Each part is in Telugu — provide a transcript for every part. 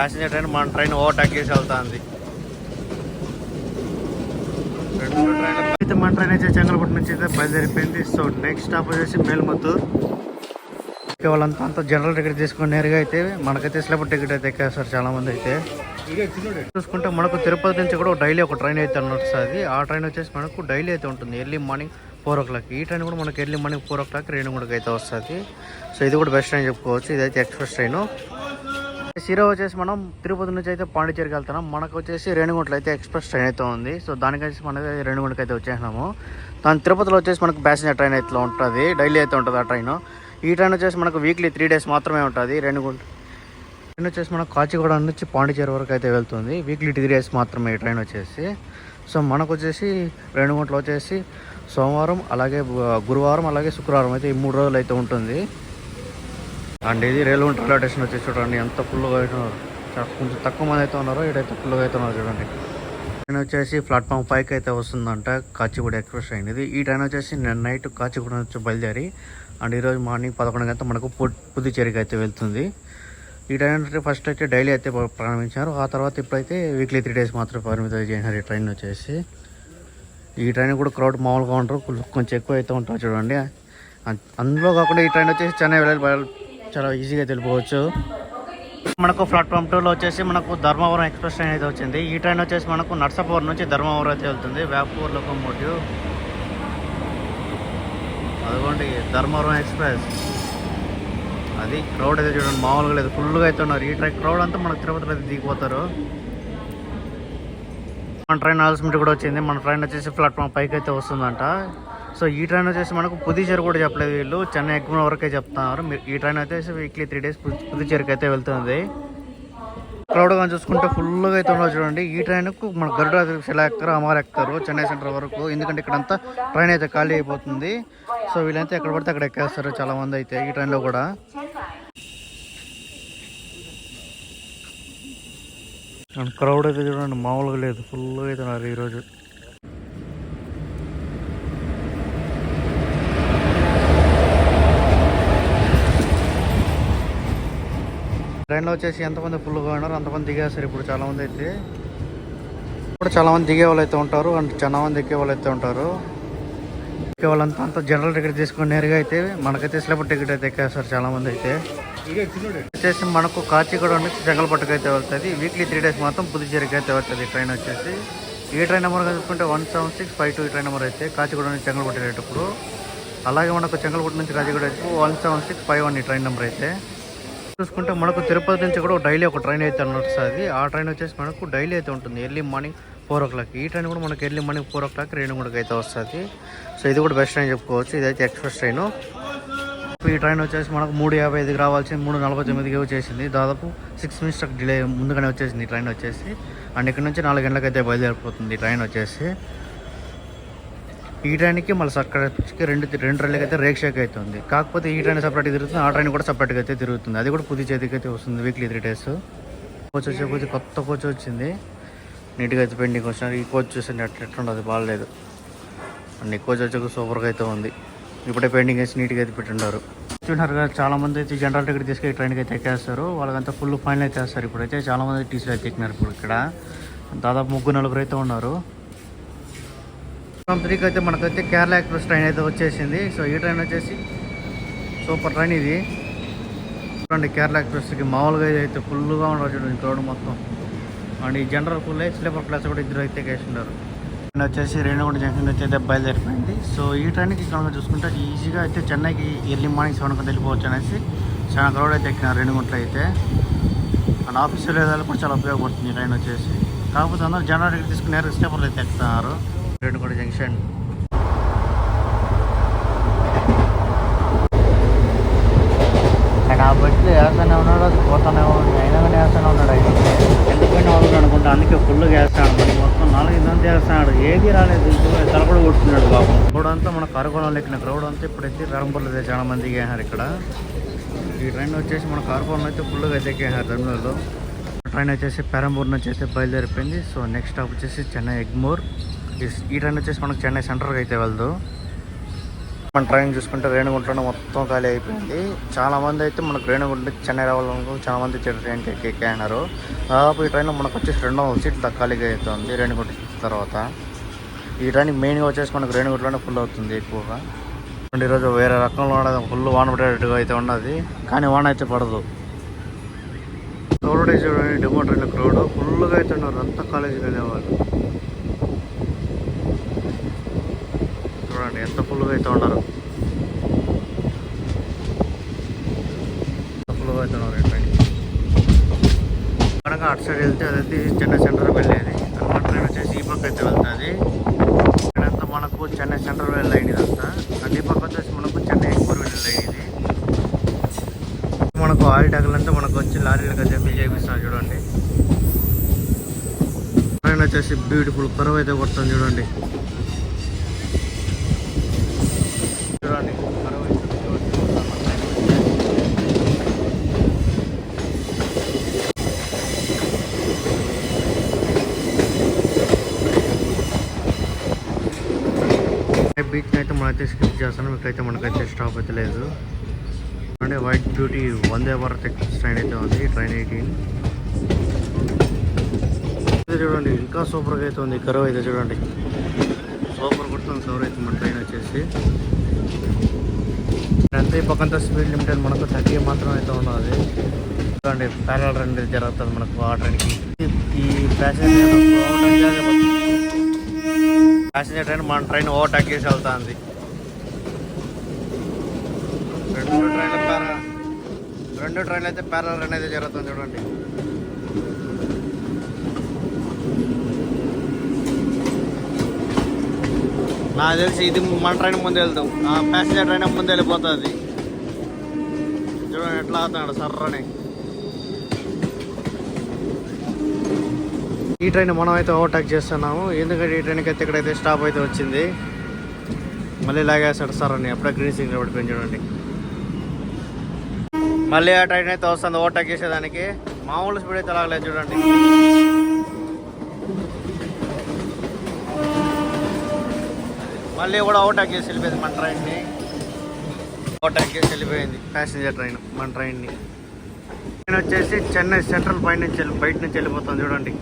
ప్యాసింజర్ ట్రైన్ మన ట్రైన్ ఓవర్టేక్ చేసి వెళ్తుంది. రెండు అయితే మన ట్రైన్ అయితే చెంగల్పట్టు నుంచి అయితే బయలుదేరిపోయింది. సో నెక్స్ట్ స్టాప్ వచ్చేసి మేల్మత్తూర్. వాళ్ళంతా అంతా జనరల్ టికెట్ తీసుకుని నేరుగా అయితే మనకైతే స్లీపర్ టికెట్ అయితే ఎక్కేస్తారు చాలా మంది అయితే. చూసుకుంటే మనకు తిరుపతి నుంచి కూడా డైలీ ఒక ట్రైన్ అయితే నడుస్తుంది. ఆ ట్రైన్ వచ్చేసి మనకు డైలీ అయితే ఉంటుంది. Early morning four o'clock ఈ ట్రైన్ కూడా మనకి early morning four o'clock రేణుగుడికి అయితే వస్తుంది. సో ఇది కూడా బెస్ట్ ట్రైన్ చెప్పుకోవచ్చు. ఇదైతే ఎక్స్ప్రెస్ ట్రైన్. సిరో వచ్చేసి మనం తిరుపతి నుంచి అయితే పాండిచేరికి వెళ్తున్నాం. మనకు వచ్చేసి రేణిగుంటలో అయితే ఎక్స్ప్రెస్ ట్రైన్ అయితే ఉంది. సో దానికైతే మనం రేణిగుంటకి అయితే వచ్చేసినాము. దాని తిరుపతిలో వచ్చేసి మనకు ప్యాసింజర్ ట్రైన్ అయితే ఉంటుంది. డైలీ అయితే ఉంటుంది ఆ ట్రైన్ ఈ ట్రైన్ వచ్చేసి మనకు వీక్లీ త్రీ డేస్ మాత్రమే ఉంటుంది. రేణిగుంట ట్రైన్ వచ్చేసి మనకు కాచిగూడ నుంచి పాండిచేరి వరకు అయితే వెళ్తుంది. వీక్లీ త్రీ డేస్ మాత్రమే ఈ ట్రైన్ వచ్చేసి. సో మనకు వచ్చేసి రేణిగుంటలో వచ్చేసి సోమవారం అలాగే గురువారం అలాగే శుక్రవారం అయితే ఈ మూడు రోజులు అయితే ఉంటుంది. అండ్ ఇది రైల్వే రైల్వే స్టేషన్ వచ్చి చూడండి ఎంత ఫుల్గా అయితే కొంచెం తక్కువ మంది అయితే ఉన్నారో ఇడైతే ఫుల్గా అయితే ఉన్నారు చూడండి. ట్రైన్ వచ్చేసి ప్లాట్ఫామ్ పైకి అయితే వస్తుందంట కాచిగూడ ఎక్స్ప్రెస్ ట్రైన్ ఇది. ఈ ట్రైన్ వచ్చేసి నేను నైట్ కాచిగూడ నుంచి బయలుదేరి అండ్ ఈరోజు మార్నింగ్ పదకొండు గంట మనకు పు- పుదుచ్చేరికి అయితే వెళ్తుంది. ఈ ట్రైన్ ఫస్ట్ అయితే డైలీ అయితే ప్రారంభించారు. ఆ తర్వాత ఇప్పుడైతే వీక్లీ త్రీ డేస్ మాత్రం పరిమితం చేసినారు ఈ ట్రైన్ వచ్చేసి. ఈ ట్రైన్ కూడా క్రౌడ్ మామూలుగా ఉంటారు కొంచెం- ఎక్కువ అయితే ఉంటారు చూడండి. అందులో కాకుండా ఈ ట్రైన్ వచ్చేసి చెన్నై వెళ్ళాలి చాలా ఈజీగా వెళ్ళిపోవచ్చు మనకు ప్లాట్ఫామ్ టూలో వచ్చేసి మనకు ధర్మవరం ఎక్స్ప్రెస్ ట్రైన్ అయితే వచ్చింది. ఈ ట్రైన్ వచ్చేసి మనకు నర్సాపూర్ నుంచి ధర్మవరం అయితే వెళ్తుంది. వ్యాపూర్ లోకోమోటివ్ అదిగోండి ధర్మవరం ఎక్స్ప్రెస్ అది క్రౌడ్ అయితే చూడండి మామూలుగా లేదు. ఫుల్గా అయితే ఉన్నారు. ఈ ట్రైన్ క్రౌడ్ అంతా మనకు తిరుపతిలో అయితే దిగిపోతారు. మన ట్రైన్ అనౌన్స్మెంట్ కూడా వచ్చింది. మన ట్రైన్ వచ్చేసి ప్లాట్ఫామ్ పైకి అయితే వస్తుందంట. సో ఈ ట్రైన్ వచ్చేసి మనకు పుదుచేరు కూడా చెప్పలేదు వీళ్ళు. చెన్నై ఎక్కువ వరకే చెప్తున్నారు. మీరు ఈ ట్రైన్ వచ్చేసి వీక్లీ త్రీ డేస్ పుదుచేరుకి అయితే వెళ్తుంది. క్రౌడ్ కానీ చూసుకుంటే ఫుల్గా అయితే ఉన్నారు చూడండి. ఈ ట్రైన్కు మన గరుడ శిలా ఎక్కరు అమర్ ఎక్కుతారు చెన్నై సెంటర్ వరకు. ఎందుకంటే ఇక్కడంతా ట్రైన్ అయితే ఖాళీ అయిపోతుంది. సో వీళ్ళైతే ఎక్కడ పడితే అక్కడ ఎక్కేస్తారు చాలామంది అయితే ఈ ట్రైన్లో కూడా. క్రౌడ్ అయితే చూడండి మామూలుగా లేదు. ఫుల్గా అయితే ఉన్నారు ఈరోజు. ట్రైన్లో వచ్చేసి ఎంతమంది ఫుల్గా ఉన్నారు అంతమంది దిగేస్తారు ఇప్పుడు చాలామంది అయితే. ఇప్పుడు చాలామంది దిగే వాళ్ళు అయితే ఉంటారు అండ్ చాలా మంది ఎక్కే వాళ్ళు అయితే ఉంటారు. ఎక్కే వాళ్ళంతా అంతా జనరల్ టికెట్ తీసుకుని నేరుగా అయితే మనకైతే స్లీపర్ టికెట్ అయితే ఎక్కేస్తారు చాలామంది అయితే. వచ్చేసి మనకు కాచిగూడ నుంచి జంగల్పట్టుకు అయితే వెళ్తుంది. వీక్లీ త్రీ డేస్ మాత్రం పుదుచేరికి అయితే వెళ్తుంది ట్రైన్ వచ్చేసి. ఈ ట్రైన్ నెంబర్ చూసుకుంటే one seven six five two ఈ ట్రైన్ నెంబర్ అయితే కాచిగూడ నుంచి చెంగల్పట్టు వెళ్ళేటప్పుడు. అలాగే మనకు చెంగల్పట్టు నుంచి Kacheguda one seven six five one ఈ ట్రైన్ నెంబర్ అయితే. చూసుకుంటే మనకు తిరుపతి నుంచి కూడా డైలీ ఒక ట్రైన్ అయితే నడుస్తుంది ఆ ట్రైన్ వచ్చేసి మనకు డైలీ అయితే ఉంటుంది. Early morning four o'clock ఈ ట్రైన్ కూడా మనకు early morning four o'clock రేణుగుడికి అయితే వస్తుంది. సో ఇది కూడా బెస్ట్ ట్రైన్ చెప్పుకోవచ్చు. ఇదైతే ఎక్స్ప్రెస్ ట్రైన్. ఈ ట్రైన్ వచ్చేసి మనకు మూడు యాభై ఐదుకి రావాల్సింది మూడు నలభై తొమ్మిదికి వచ్చేసింది. దాదాపు సిక్స్ మినిట్స్ డిలే ముందుగానే వచ్చేసింది ఈ ట్రైన్ వచ్చేసి. అండ్ ఇక్కడ నుంచి నాలుగు గంటలకైతే బయలుదేరిపోతుంది ట్రైన్ వచ్చేసి. ఈ ట్రైన్కి మళ్ళీ సర్కార్కి రెండు రెండు రైళ్ళకి అయితే రేక్ షేక్ అవుతుంది. కాకపోతే ఈ ట్రైన్ సపరేట్గా తిరుగుతుంది ఆ ట్రైన్ కూడా సపరేట్గా అయితే తిరుగుతుంది. అది కూడా పుది చేతికి అయితే వస్తుంది వీక్లీ త్రీ డేస్ కోచ్ వచ్చే కొద్ది కొత్త కోచ్ వచ్చింది. నీట్గా అయితే పెండింగ్ వచ్చినారు. ఈ కోచ్ చూసింది అట్లా ఎట్లుండదు బాగాలేదు. అండ్ ఈ కోచ్ వచ్చే సూపర్గా అయితే ఉంది. ఇప్పుడే పెయింటింగ్ వేసి నీట్గా అయితే పెట్టుండారు చూసినారు కదా చాలామంది అయితే జనరల్ టికెట్ తీసుకెళ్ళి ట్రైన్కి అయితే ఎక్కేస్తారు. వాళ్ళకంతా ఫుల్ ఫైన్ అయితే వేస్తారు. ఇప్పుడైతే చాలామంది టీసీలు అయితే ఎక్కినారు ఇప్పుడు ఇక్కడ. దాదాపు ముగ్గురు నలుగురు అయితే ఉన్నారు. త్రీకి అయితే మనకైతే కేరళ ఎక్స్ప్రెస్ ట్రైన్ అయితే వచ్చేసింది. సో ఈ ట్రైన్ వచ్చేసి సూపర్ ట్రైన్ ఇది. చూడండి కేరళ ఎక్స్ప్రెస్కి మామూలుగా అయితే ఫుల్గా ఉండదు చూడండి క్రౌడ్ మొత్తం. అండ్ ఈ జనరల్ ఫుల్ స్లీపర్ క్లాస్ కూడా ఇద్దరు అయితే వేసిండారు. ట్రైన్ వచ్చేసి రేణుగుంట జంక్షన్ నుంచి అయితే బయలుదేరిపోయింది. సో ఈ ట్రైన్కి కనుక చూసుకుంటే ఈజీగా అయితే చెన్నైకి ఎర్లీ మార్నింగ్ సెవెన్ కొంత వెళ్ళిపోవచ్చు అనేసి చాలా క్రౌడ్ అయితే ఎక్కినారు రేణుగుంటలో అయితే. అండ్ ఆఫీస్ వెళ్ళేదానికి కూడా చాలా ఉపయోగపడుతుంది ట్రైన్ వచ్చేసి. కాకపోతే అందరూ జనరల్ టికెట్ తీసుకుని స్లీపర్లు అయితే ఎక్కుతున్నారు రేణుగుంట జంక్షన్. ఆయన ఆ బస్సులో వేస్తానే ఉన్నాడు అది పోతానే ఉన్నాడు. అయినా కానీ వేస్తానే ఉన్నాడు ఆయన. ఎందుకని వాళ్ళు అనుకుంటా అందుకే ఫుల్గా వేస్తాడు మరి మొత్తం నాలుగు మంది వేస్తాడు ఏది రాలేదు. తల కూడా కొడుతున్నాడు బాబు. క్రౌడ్ అంతా మన కరకోణం లెక్కిన క్రౌడ్ అంతా ఇప్పుడైతే రంపర్లు అయితే చాలా మంది దిగేసారు ఇక్కడ. ఈ ట్రైన్ వచ్చేసి మన కార్కోణం అయితే ఫుల్గా అయితే ఎక్కేసారు టెర్మినల్లో. ట్రైన్ వచ్చేసి పెరంబూర్ నుంచి అయితే బయలుదేరిపోయింది. సో నెక్స్ట్ స్టాప్ వచ్చేసి చెన్నై ఎగ్మోర్. ఈ- ట్రైన్ వచ్చేసి మనకు చెన్నై సెంటర్కి అయితే వెళ్దు. మన ట్రైన్ చూసుకుంటే రేణుగుంటలో మొత్తం ఖాళీ అయిపోయింది. చాలామంది అయితే మనకు రేణుగుంట చెన్నై రావాలనుకో చాలామంది మంది ట్రైన్ అన్నారు. దాదాపు ఈ ట్రైన్లో మనకు వచ్చేసి రెండవ సీట్లు ఖాళీగా అవుతుంది రేణుగుంట తర్వాత. ఈ ట్రైన్ మెయిన్గా వచ్చేసి మనకు రేణుగుంటలోనే ఫుల్ అవుతుంది ఎక్కువగా. ఈరోజు వేరే రకంలో ఫుల్ వాన పడేటట్టుగా అయితే ఉన్నది కానీ వాన అయితే పడదు. క్రౌడ్ చూడండి డెమో ట్రైన్ క్రౌడ్ ఫుల్గా అయితే ఉన్నారు అంతా ఖాళీగా వెళ్ళేవాళ్ళు చూడండి ఎంత ఫుల్గా అయితే ఉన్నారు? ఎంత ఫుల్గా అయితే ఉన్నారు ఈ ట్రైన్ అటు సైడ్ వెళ్తే అదైతే చెన్నై సెంటర్ వెళ్ళేది మన ట్రైన్ వచ్చేసి ఈ పక్క అయితే వెళ్తుంది. ఇక్కడంతా మనకు చెన్నై సెంటర్ వెళ్ళే లైన్ ఇదంతా అండ్ ఈ పక్క వచ్చేసి మనకు చెన్నై ఎక్కువ వెళ్ళే లైన్ ఇది. మనకు ఆయిల్ ట్యాగులంతా మనకు వచ్చి లారీలకు అయితే బిల్ చేపిస్తున్నారు చూడండి. ట్రైన్ వచ్చేసి బ్యూటిఫుల్ కరువు అయితే కొడుతుంది చూడండి కరువు అయితే చూడండి. బీచ్ అయితే మనైతే స్కిప్ చేస్తాను. మీకైతే మనకైతే స్టాప్ అయితే లేదు. అంటే white beauty Vande Bharat express train అయితే ఉంది ట్రైన్ ఎయిటీన్ చూడండి ఇంకా సూపర్గా అయితే ఉంది. కరువు అయితే చూడండి. సూపర్ కొడుతుంది సౌర్ అయితే మన ట్రైన్ వచ్చేసి. అంతే ఈ పక్కంతా స్పీడ్ లిమిటెడ్ మనకు థర్టీ మాత్రం అయితే ఉన్నది. చూడండి ప్యారల్ రన్ జరుగుతుంది మనకు ఆ ట్రైన్కి ఈ ప్యాసింజర్ ప్యాసింజర్ ట్రైన్ మన ట్రైన్ ఓవర్టేక్ చేసి వెళ్తుంది. రెండు ట్రైన్ల ప్యార రెండు ట్రైన్లు అయితే ప్యారల్ రన్ అయితే జరుగుతుంది చూడండి. నాకు తెలిసి ఇది మన ట్రైన్ ముందు వెళ్తాం. ఆ ప్యాసింజర్ ట్రైన్ ముందు వెళ్ళిపోతుంది. చూడండి ఎట్లా అవుతున్నాడు సర్రని. ఈ ట్రైన్ మనం అయితే ఓవర్టేక్ చేస్తున్నాము. ఎందుకంటే ఈ ట్రైన్కి అయితే ఇక్కడైతే స్టాప్ అయితే వచ్చింది. మళ్ళీ లాగేస్తాడు సార్ అని. అప్పుడే గ్రీన్ సిగ్నల్ పడిపోయింది చూడండి. మళ్ళీ ఆ ట్రైన్ అయితే వస్తుంది ఓవర్టేక్ చేసేదానికి. మామూలు స్పీడ్ అయితే లాగలేదు చూడండి. మళ్ళీ కూడా ఓవర్టేక్ చేసి వెళ్ళిపోయింది మన ట్రైన్ని. ఓవర్టేక్ చేసి వెళ్ళిపోయింది ప్యాసింజర్ ట్రైన్ మన ట్రైన్ని. ట్రైన్ వచ్చేసి చెన్నై సెంట్రల్ పై నుంచి వెళ్ళి బయట నుంచి వెళ్ళిపోతుంది చూడండి.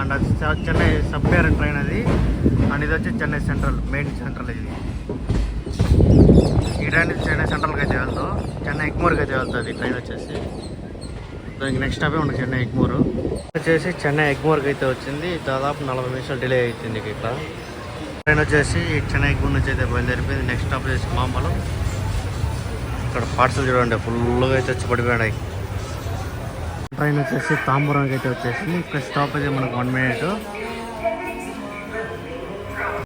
అండ్ అది చెన్నై సబ్వేర్ ట్రైన్ అది. అండ్ ఇది వచ్చి చెన్నై సెంట్రల్ మెయిన్ సెంట్రల్ ఇది. ఈ ట్రైన్ చెన్నై సెంట్రల్కి అయితే వెళ్తాం. చెన్నై ఎగ్మూర్కి అయితే వెళ్తుంది ఈ ట్రైన్ వచ్చేసి. దానికి నెక్స్ట్ స్టాపే ఉండదు చెన్నై ఎగ్మూరు వచ్చేసి చెన్నై ఎగ్మూర్కి అయితే వచ్చింది. దాదాపు నలభై నిమిషాలు డిలే అవుతుంది ఇక్కడ. ట్రైన్ వచ్చేసి చెన్నై ఎగ్మూర్ నుంచి అయితే బయలుదేరిపోయింది. నెక్స్ట్ స్టాప్ వచ్చేసి మామూలు ఇక్కడ పార్సల్ చూడండి ఫుల్గా అయితే వచ్చి పడిపోయాడు ట్రైన్ వచ్చేసి తాంబూరానికి అయితే వచ్చేసి ఇక్కడ స్టాప్ అయితే మనకు వన్ మినిట్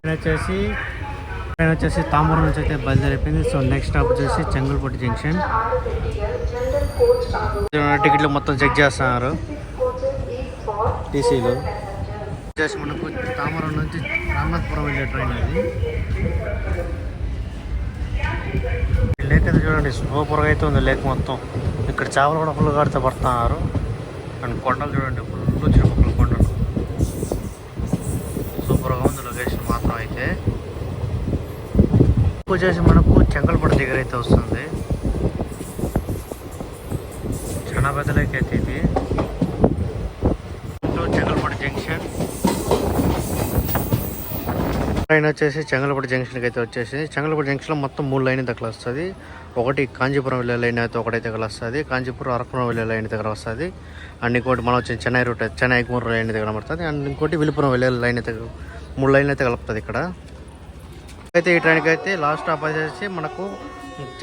ట్రైన్ వచ్చేసి ట్రైన్ వచ్చేసి తాంబూరం నుంచి అయితే బయలుదేరిపోయింది. సో నెక్స్ట్ స్టాప్ వచ్చేసి చెంగల్పట్టు జంక్షన్ టికెట్లు మొత్తం చెక్ చేస్తున్నారు. టీసీలు. వచ్చేసి మనకు తామరం నుంచి రామనాథపురం వెళ్ళే ట్రైన్ అది. లేక్ అయితే చూడండి సూపర్గా అయితే ఉంది లేక్ మొత్తం. ఇక్కడ చేపలు కూడా ఫుల్ కడితే పడుతున్నారు. అండ్ కొండలు చూడండి ఫుల్ చుట్టుపక్కల కొండలు. సూపర్గా ఉంది లొకేషన్ మాత్రం అయితే. వచ్చేసి మనకు చెంగల్పట్టు దగ్గర అయితే వస్తుంది. చిన్న పెద్దలకైతే అయితే ఇది చెంగల్పట్టు జంక్షన్ ట్రైన్ వచ్చేసి చెంగలపూడి జంక్షన్కి అయితే వచ్చేసి చెంగలపూడి జంక్షన్లో మొత్తం మూడు లైన్ దగ్గర వస్తుంది. ఒకటి కాంచీపురం వెళ్ళే లైన్ అయితే ఒకటైతే దగ్గర వస్తుంది. కాంచీపురం అరకురం వెళ్ళే లైన్ దగ్గర వస్తుంది. అండ్ ఇంకోటి మనం వచ్చి చెన్నై రూట్ చెన్నై ఎగ్మూరు లైన్ దగ్గర పడుతుంది అండ్ ఇంకోటి విలుపురం వెళ్ళే లైన్ అయితే మూడు లైన్లు అయితే కలుపుతుంది ఇక్కడ. అయితే ఈ ట్రైన్కి అయితే లాస్ట్ స్టాప్ వచ్చేసి మనకు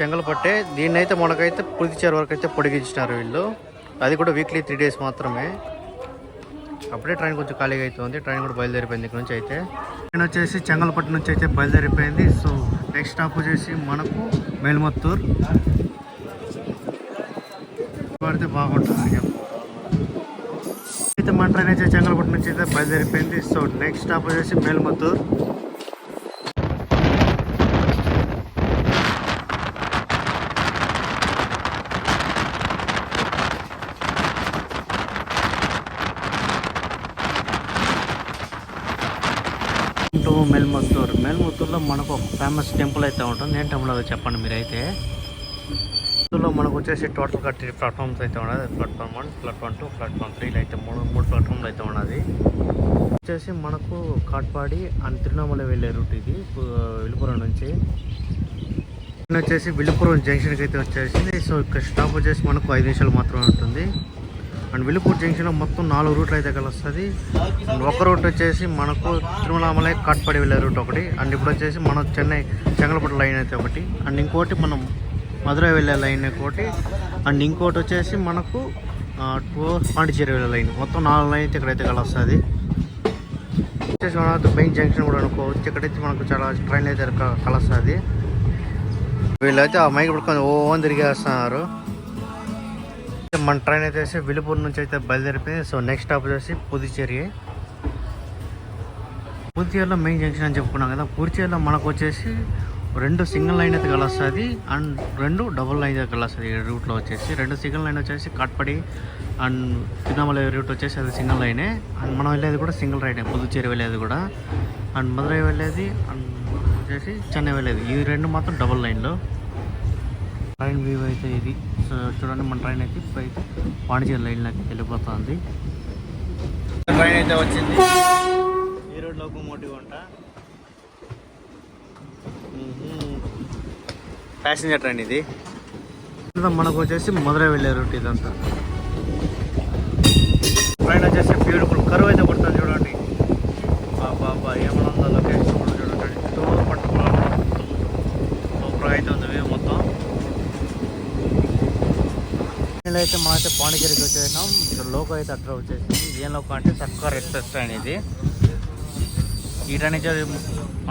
చెంగలపట్టే. దీన్ని అయితే మనకైతే పులిచేరు వరకు అయితే పొడిగించినారు వీళ్ళు. అది కూడా వీక్లీ త్రీ డేస్ మాత్రమే. అప్పుడే ట్రైన్ కొంచెం ఖాళీగా అవుతుంది ట్రైన్ కూడా బయలుదేరిపోయింది ఇక్కడ నుంచి అయితే. ట్రైన్ వచ్చేసి చెంగల్పట్టు నుంచి అయితే బయలుదేరిపోయింది. సో నెక్స్ట్ స్టాప్ వచ్చేసి మనకు మేల్మత్తూర్. పడితే బాగుంటుంది అయితే మన ట్రైన్ అయితే చెంగల్పట్టు నుంచి అయితే బయలుదేరిపోయింది. సో నెక్స్ట్ స్టాప్ వచ్చేసి మేల్మత్తూర్. టు మేల్మత్తూర్ మేల్మత్తూర్లో మనకు ఒక ఫేమస్ టెంపుల్ అయితే ఉంటుంది. ఏం టెంపుల్ అదో చెప్పండి మీరైతే. ఇందులో మనకు వచ్చేసి టోటల్ కట్టి ప్లాట్ఫామ్స్ అయితే ఉన్నది platform one platform two platform త్రీలో అయితే మూడు మూడు ప్లాట్ఫామ్లు అయితే ఉన్నది. వచ్చేసి మనకు కాట్పాడి అండ్ తిరువణామల వెళ్ళే రూట్ ఇది విలుపురం నుంచి. వచ్చేసి విలుపురం జంక్షన్కి అయితే వచ్చేసింది. సో ఇక్కడ స్టాప్ వచ్చేసి మనకు ఐదు నిమిషాలు మాత్రమే ఉంటుంది. అండ్ విలుపూర్ జంక్షన్లో మొత్తం నాలుగు రూట్లు అయితే కలుస్తుంది అండ్ ఒక రూట్ వచ్చేసి మనకు తిరుమలామలై కాట్పాడి వెళ్ళే రూట్ ఒకటి. అండ్ ఇప్పుడు వచ్చేసి మన చెన్నై చెంగలపట్టు లైన్ అయితే ఒకటి. అండ్ ఇంకోటి మనం మధురై వెళ్ళే లైన్ ఒకటి అండ్ ఇంకోటి వచ్చేసి మనకు టూ- పాండిచ్చేరి వెళ్ళే లైన్. మొత్తం నాలుగు లైన్ అయితే ఇక్కడైతే కలుస్తుంది వచ్చేసి మన మెయిన్ జంక్షన్ కూడా అనుకోవచ్చు. ఇక్కడైతే మనకు చాలా ట్రైన్ అయితే కలుస్తుంది. వీళ్ళైతే ఆ మైక్ పట్టుకొని ఓ అని తిరిగేస్తున్నారు. మన ట్రైన్ అయితే వచ్చి విలుపూర్ నుంచి అయితే బయలుదేరిపోయింది. సో నెక్స్ట్ స్టాప్ వచ్చేసి పుదుచ్చేరి. పుదుచ్చేరిలో మెయిన్ జంక్షన్ అని చెప్పుకున్నాం కదా పుదుచ్చేరిలో మనకు వచ్చేసి రెండు సింగిల్ లైన్ అయితే కలుస్తుంది. అండ్ రెండు డబుల్ లైన్ అయితే కలుస్తుంది. ఈ రూట్లో వచ్చేసి రెండు సింగిల్ లైన్ వచ్చేసి కాట్పడి అండ్ తిరుమల రూట్ వచ్చేసి అది సింగిల్ లైనే అండ్ మనం వెళ్ళేది కూడా సింగిల్ రైనే పుదుచ్చేరి వెళ్ళేది కూడా. అండ్ మదురై వెళ్ళేది అండ్ వచ్చేసి చెన్నై వెళ్ళేది. ఈ రెండు మాత్రం డబుల్ లైన్లో ట్రైన్ వ్యూ అయితే ఇది. సో చూడండి మన ట్రైన్ అయితే ఇప్పుడు అయితే పాండిచేరి లైన్లోకి వెళ్ళిపోతుంది. ట్రైన్ అయితే వచ్చింది. ఈ రోడ్ లోకోమోటివ్ అంట. ప్యాసింజర్ ట్రైన్ ఇది. మనకు వచ్చేసి మధురై వెళ్ళే రూట్ ఇదంతా. ట్రైన్ వచ్చేసి బ్యూటిఫుల్ కరువు అయితే పడుతుంది చూడండి. బాబా ఏమన్నా లొకేషన్ కూడా చూడండి చుట్టూ పంట పొలాలు మొత్తం సూపర్ అయితే ఉంది వ్యూ మొత్తం ట్రైన్లో అయితే మనమైతే పాండిచేరికి వచ్చేసినాం. ఇక్కడ లోకో అయితే అట్లా వచ్చేసింది. ఏం లోకో అంటే సర్కార్ ఎక్స్ప్రెస్ ట్రైన్ ఇది. ఈ ట్రైన్ వచ్చేసి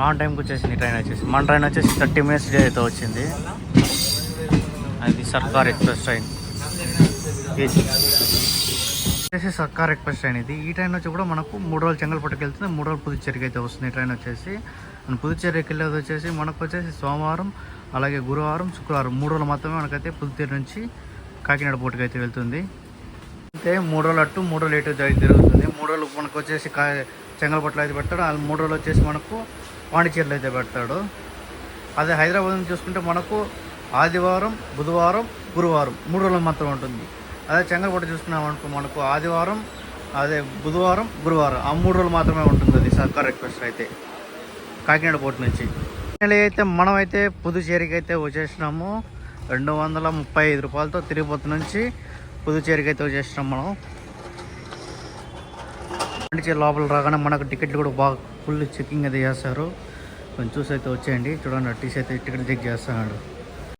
ఆన్ టైంకి వచ్చేసింది. ఈ ట్రైన్ వచ్చేసి మన ట్రైన్ వచ్చేసి థర్టీ మినిట్స్ డే అయితే వచ్చింది. అది సర్కార్ ఎక్స్ప్రెస్ ట్రైన్. వచ్చేసి సర్కార్ ఎక్స్ప్రెస్ ట్రైన్ ఇది. ఈ ట్రైన్ వచ్చి కూడా మనకు మూడు రోజులు చెంగల్పట్టుకు వెళ్తుంది. మూడు రోజులు పుదుచ్చేరికి అయితే వస్తుంది ట్రైన్ వచ్చేసి. పుదుచ్చేరికి వెళ్ళేది వచ్చేసి మనకు వచ్చేసి సోమవారం అలాగే గురువారం శుక్రవారం మూడు రోజులు మాత్రమే మనకైతే పుదుచ్చేరి నుంచి కాకినాడ పోటుకి అయితే వెళ్తుంది. అయితే మూడు రోజులు అటు మూడు రోజులు ఎటు జరుగుతుంది. మూడు రోజులు మనకు వచ్చేసి కా చెంగల్పట్లో అయితే పెడతాడు. ఆ మూడు రోజులు వచ్చేసి మనకు పాండిచేరిలో అయితే పెడతాడు. అదే హైదరాబాద్ నుంచి చూసుకుంటే మనకు ఆదివారం బుధవారం గురువారం మూడు రోజులు మాత్రం ఉంటుంది. అదే చెంగల్పట్టు చూసుకున్నాం అనుకో మనకు ఆదివారం అదే బుధవారం గురువారం ఆ మూడు రోజులు మాత్రమే ఉంటుంది అది సర్కార్ రిక్వెస్ట్ అయితే. కాకినాడ పోర్టు నుంచి. అయితే మనమైతే పుదుచేరికి అయితే వచ్చేసినాము. రెండు వందల ముప్పై ఐదు రూపాయలతో తిరుపతి నుంచి పుదుచేరికి అయితే వచ్చేసినాం మనం. నుంచి లోపల రాగానే మనకు టికెట్లు కూడా బాగా ఫుల్ చెకింగ్ అయితే చేస్తారు. కొంచెం చూసి అయితే వచ్చేయండి. చూడండి టీసీ అయితే టికెట్ చెక్ చేస్తున్నాడు